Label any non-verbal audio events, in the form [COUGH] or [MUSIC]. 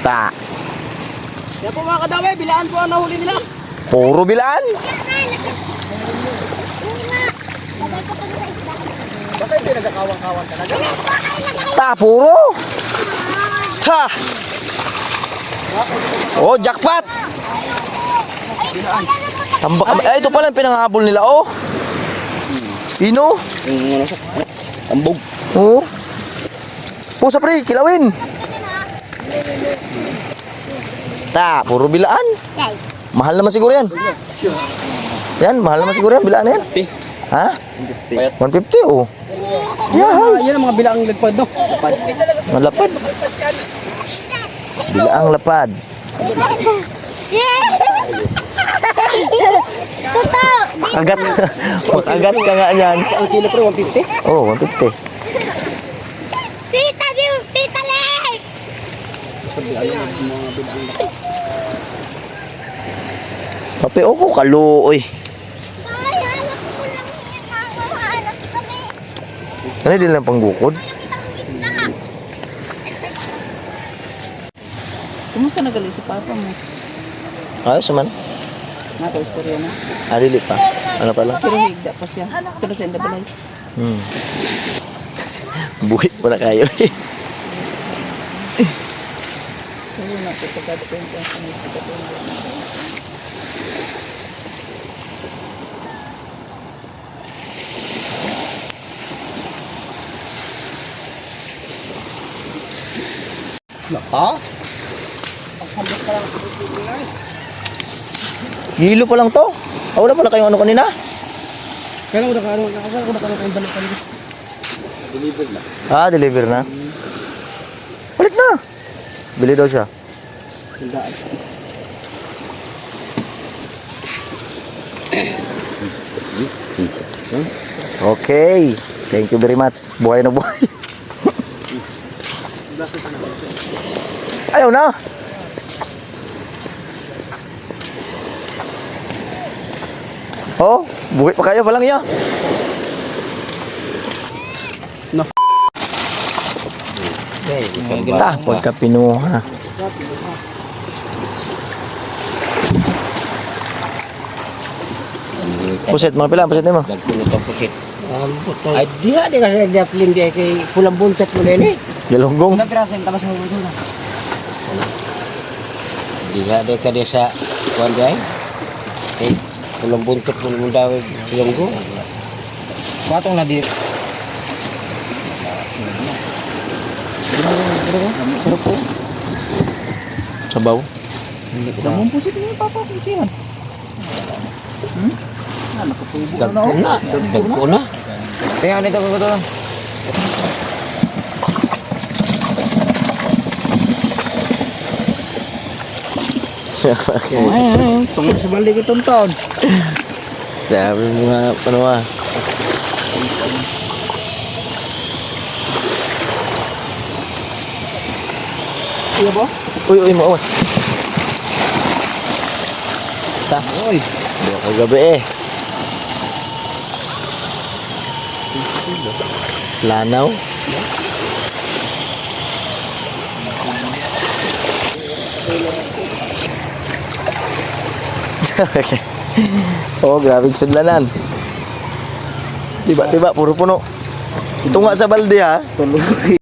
Ta. Yan po mga kadami, bilaan po ang nahuli nila. Puro bilaan. Baka hindi nagkakawang-kawang talaga. Ta, puro. Ha. Oh, jackpot. Tambak. Ay, ito pala yung pinanghabol nila, oh. Sa... Tambog. Oh. Pusa pre, kilawin. Ta, puro bilaan. Mahal naman siguro yan. Yan, mahal naman siguro yan. Bilaan na yan. Ha? 150 oh. Yeah, yan ang mga bilaang lagpad, no? Malapad. Bilaang lapad. Agat. Agat ka nga yan. Ang kilo pre, 150. Oh, 150. Tita, di tita Lay! Kape kaluoy. Anak ko kami. Ano din lang panggukod? Kumusta nagaling si Papa mo? Ayos naman. Nasa istorya na. Adili pa. Ano pala? Pero higda pa siya. Pero sa balay. Hmm. Buhit mo na kayo eh. So yun na, pagkakadepende ang sanay. Ha? Kilo pa lang to. Ah, wala pala kayong ano kanina? Kaya ko nakaroon, nakasal ko nakaroon kayong balik kanina. Ah, deliver na. Balik na. Bili daw siya. Tindaan. Okay. Thank you very much. Buhay na buhay. Ayaw na. Oh, buhay pa kayo pa lang iya. No. Ta, pagka pinuha. Puset mo pila, puset mo. Nagpunot pukit. Ay, diha di kasi dia pilin dia kay pulang buntot mo din eh. Galunggong. Unang piraso yung tamas mo mo na. Diha di ka dia sa kuan dia. Eh, pulang buntot mo mo daw yung go. Patong na di. Sarap po. Sabaw. Damon po siya yung papa ko siya. Hmm? Ah, nakatubo na Dagko na, dagko na. Kaya nito ko to. Ay, ay, tungkol sa balik itong taon. Sabi mo nga, ano ah. Iya ba? Uy, uy, maawas. Ta. Oy. Buwa kagabi eh. Lanaw. [LAUGHS] oh, grabe sudlanan. Tiba-tiba, puro puno. Ito nga sa balde ha. Tulog. [LAUGHS]